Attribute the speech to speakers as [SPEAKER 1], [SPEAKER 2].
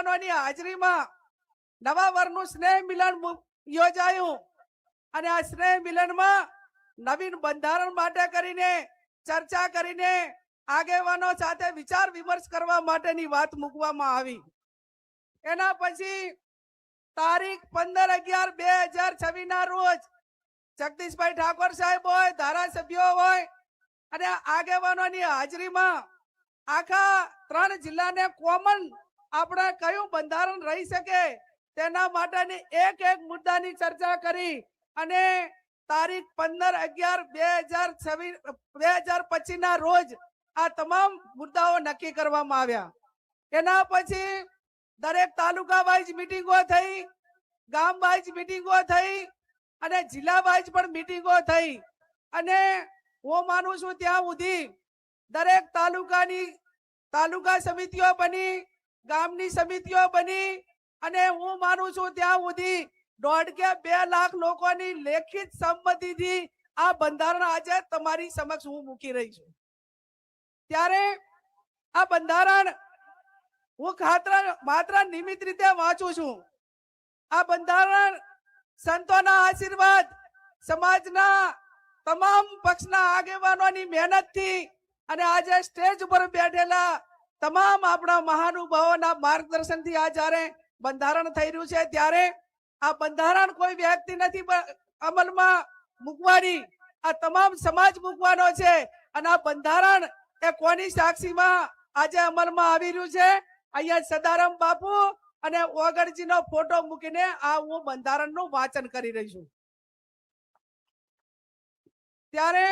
[SPEAKER 1] આગેવાનોની હાજરીમાં. નવા વર્ષનું સ્નેહ મિલન યોજાયું. અને આ સ્નેહ મિલનમાં નવીન બંધારણ માટે કરીને ચર્ચા કરીને આગેવાનો સાથે વિચાર વિમર્શ કરવા માટેની વાત મૂકવામાં આવી. એના પછી તારીખ પંદર અગિયાર બે હજાર છવ્વીસ રોજ જગદીશભાઈ ઠાકોર સાહેબ હોય, ધારાસભ્યો હોય અને આગેવાનોની હાજરીમાં આખા ત્રણ જિલ્લાને કોમન આપણે કયું બંધારણ રહી શકે? તેના માટેની એક એક મુદ્દાની ચર્ચા કરી અને તારીખ પંદર અગિયાર બે હજાર છવ્વીસ, બે હજાર પચીસ ના રોજ આ તમામ મુદ્દાઓ નક્કી કરવામાં આવ્યા. એના પછી દરેક તાલુકા વાઇઝ મિટિંગો થઈ ગામ વાઇઝ મિટિંગો થઈ અને જિલ્લા વાઇઝ પણ મિટિંગો થઈ. અને હું માનું છું ત્યાં સુધી દરેક તાલુકાની, તાલુકા સમિતિઓ બની ગામની સમિતિઓ બની અને હું માનું છું ત્યાં સુધી દોઢ કે બે લાખ લોકોની લેખિત સંમતિથી આ બંધારણ આજે તમારી સમક્ષ હું મૂકી રહી છું. ત્યારે આ બંધારણ હું ખાતર માત્ર નિમિત્ત રીતે વાંચું છું. આ બંધારણ સંતોના આશીર્વાદ સમાજના તમામ પક્ષના આગેવાનોની મહેનતથી અને આજે સ્ટેજ ઉપર બેઠેલા તમામ આપણા મહાનુભાવોના માર્ગદર્શનથી આ જ્યારે બંધારણ થઈ રહ્યું છે, ત્યારે આ બંધારણ કોઈ વ્યક્તિ નથી અમલમાં મૂકવાની. આ તમામ સમાજ મૂકવાનો છે અને આ બંધારણ એ કોની સાક્ષીમાં આજે અમલમાં આવી રહ્યું છે? અહીંયા સદારામ બાપુ અને ઓગણજીનો ફોટો મૂકીને આ હું બંધારણનું વાંચન કરી રહી છું. ત્યારે